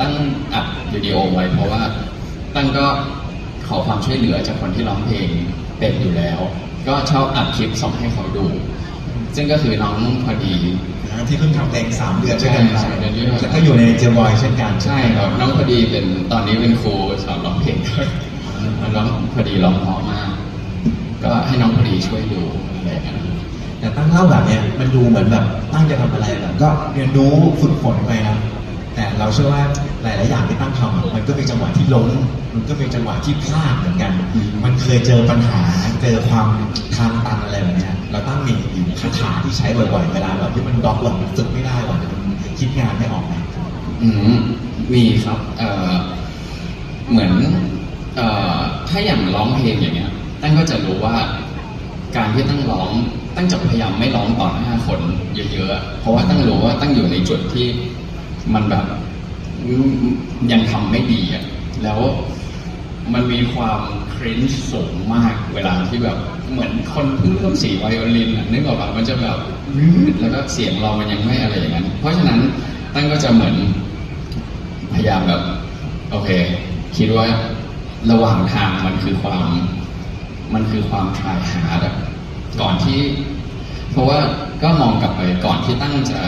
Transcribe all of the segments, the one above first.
ตั้งอัดวิดีโอไว้ เพราะว่าตั้งก็ขอความช่วยเหลือจากคนที่ร้องเพลงเป็นอยู่แล้ว ก็ชอบอัดคลิปส่งให้เขาดู ซึ่งก็คือน้องพอดี ที่เพิ่งทำเพลงสามเดือนด้วยกันไปใช่ใช่เดือนที่แล้วแล้วก็อยู่ในเจอบอยเช่นกันใช่ครับน้องพอดีเป็นตอนนี้เป็นครูสอนร้องเพลงด้วยน้องพอดีร้องเพราะมาก ก็ให้น้องพอดีช่วยดูอะไรอย่างเงี้ยแต่ตั้งเล่าแบบเนี้ยมันดูเหมือนแบบตั้งจะทำอะไรแบบก็เรียนรู้ฝึกฝนไปนะ แต่เราเชื่อว่าหลาย ๆ อย่างที่ตั้งทำมันก็มีจังหวะที่ล้มมันก็มีจังหวะที่พลาดเหมือนกัน มันเคยเจอปัญหาเจอความทางตันอะไรแบบนี้เราตั้งมีคาถาที่ใช้บ่อย ๆ เวลาแบบที่มันบล็อกหรอกมันฝึกไม่ได้หรอกคิดงานไม่ออกนะอืมมีครับเอ่อเหมือนเอ่อถ้าอย่างร้องเพลงอย่างเงี้ยตั้งก็จะรู้ว่าการที่ตั้งร้องตั้งจะพยายามไม่ร้องต่อหน้าคนเยอะๆ เพราะว่าตั้งรู้ว่าตั้งอยู่ในจุดที่ มันแบบยังทำไม่ดีอะแล้วมันมีความคริ้นสูงมากเวลาที่แบบเหมือนคนเพิ่งเริ่มสีไวโอลินนึกออกปะมันจะแบบรืดแล้วก็เสียงเรามันยังไม่อะไรอย่างนั้น เพราะฉะนั้นตั้งก็จะเหมือนพยายามแบบโอเค คิดว่าระหว่างทางมันคือความมันคือความทายหาแบบก่อนที่ เพราะว่าก็มองกลับไปก่อนที่ตั้งจะ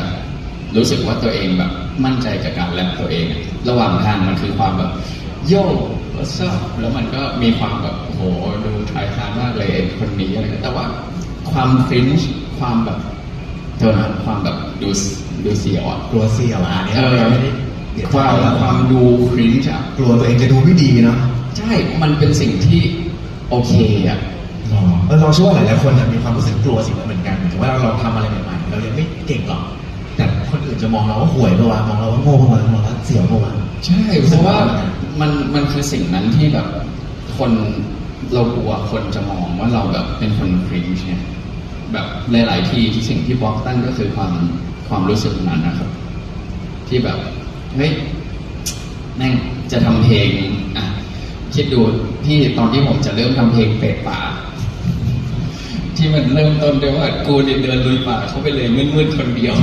รู้สึกว่าตัวเองแบบมั่นใจกับการแรปตัวเองอะระหว่างทางมันคือความแบบโย่ว h a t แล้วมันก็มีความแบบโอ้โหดูทายทานมากเลยไอ้คนนี้อะไรเงี้ยแต่ว่าความฟรินช์ความแบบเธอนะความแบบดูดูเสียวอะกลัวเสี่ยวอะอันนี้เออเราไม่ได้เดี๋ยวความจะความดูคริ้นช์อะกลัวตัวเองจะดูไม่ดีเนาะใช่มันเป็นสิ่งที่โอเคอะอ๋อเออเราเชื่อว่าหลายๆคนน่ะมีความรู้สึกกลัวสิ่งนั้นเหมือนกันหมายถึงว่าเราลองทำอะไรใหม่ๆเรายังไม่เก่งหรอกแต่คนอื่น จะมองเราว่าห่วยปะวะมองเราว่าโง่ปะวะมองเราว่าเสี่ยวปะวะ ใช่เพราะว่ามันมันคือสิ่งนั้นที่แบบคนเรากลัวคนจะมองว่าเราแบบเป็นคนคริ้นช์เนี่ยแบบหลายๆที่ที่สิ่งที่บล็อกตั้งก็คือความความรู้สึกนั้นนะครับ ที่แบบเฮ้ยแม่งจะทำเพลงอะคิดดูที่ตอนที่ผมจะเริ่มทำเพลงเป็ดป่า ที่มันเริ่มต้นด้วยว่ากูเนี่ยเดินลุยป่าเข้าไปเลยมืดๆคนเดียว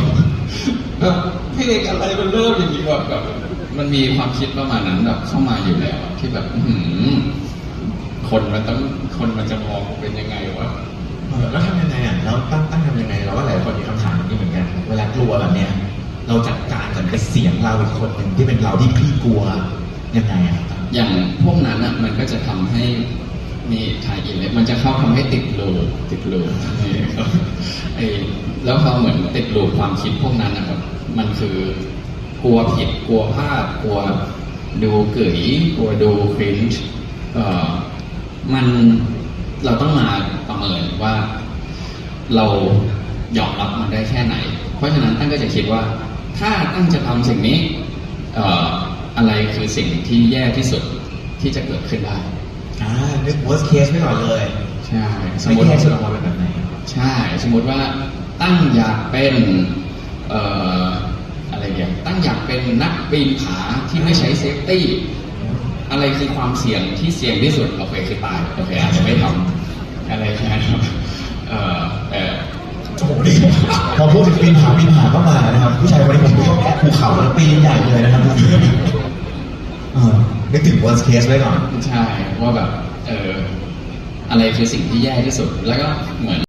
แบบเพลงอะไรมันเริ่มอย่างนี้แบบแบบมันมีความคิดประมาณนั้นแบบเข้ามาอยู่แล้วที่แบบอื้อหือคนมันต้องคนมันจะมองเป็นยังไงวะเออแล้วทำยังไงอะแล้วตั้งตั้งทำยังไงเราว่าหลายคนมีคำถามแบบนี้เหมือนกันเวลากลัวแบบเนี้ยเราจัดการกับไอ้เสียงเราอีกคนหนึ่งที่เป็นเราที่พี่กลัวยังไงอะอย่างพวกนั้นอะมันก็จะทำให้นี่ทายอินเลยมันจะเข้าทำให้ติดลูปติดลูปนี่ครับไอ้ แล้วพอเหมือนติดลูปความคิดพวกนั้นนะครับ มันคือกลัวผิดกลัวพลาดกลัวดูเก๋ยกลัวดูคริ้นช์เอ่อมันเราต้องมาประเมินว่า เรายอมรับมันได้แค่ไหน เพราะฉะนั้นตั้งก็จะคิดว่า ถ้าตั้งจะทำสิ่งนี้เอ่ออะไรคือสิ่งที่แย่ที่สุดที่จะเกิดขึ้นได้อ่านึก worst case ไว้ก่อนเลย ใช่สมไม่มติแย่สุดออกมาเป็นแบบไหนใช่ สมมติว่า ตั้งอยากเป็นเอ่ออะไรเงี้ยตั้งอยากเป็นนักปีนผาที่ไม่ใช้เซฟตี้อะไรคือความเสี่ยงที่เสี่ยงที่สุดโอเคคือตายโอเคอาจจะไม่ทำอะไรอย่างเงี้ยครับเอ่อแต่โอ้โหนี่พอพูดถึงปีนผาปีนผาก็มานะครับผู้ชายคนนี้ผมชอบแอะภูเขาแล้วปีนใหญ่เลยนะครับเออนึกถึง worst case ไว้ก่อนใช่ว่าแบบเอออะไรคือสิ่งที่แย่ที่สุดแล้วก็เหมือน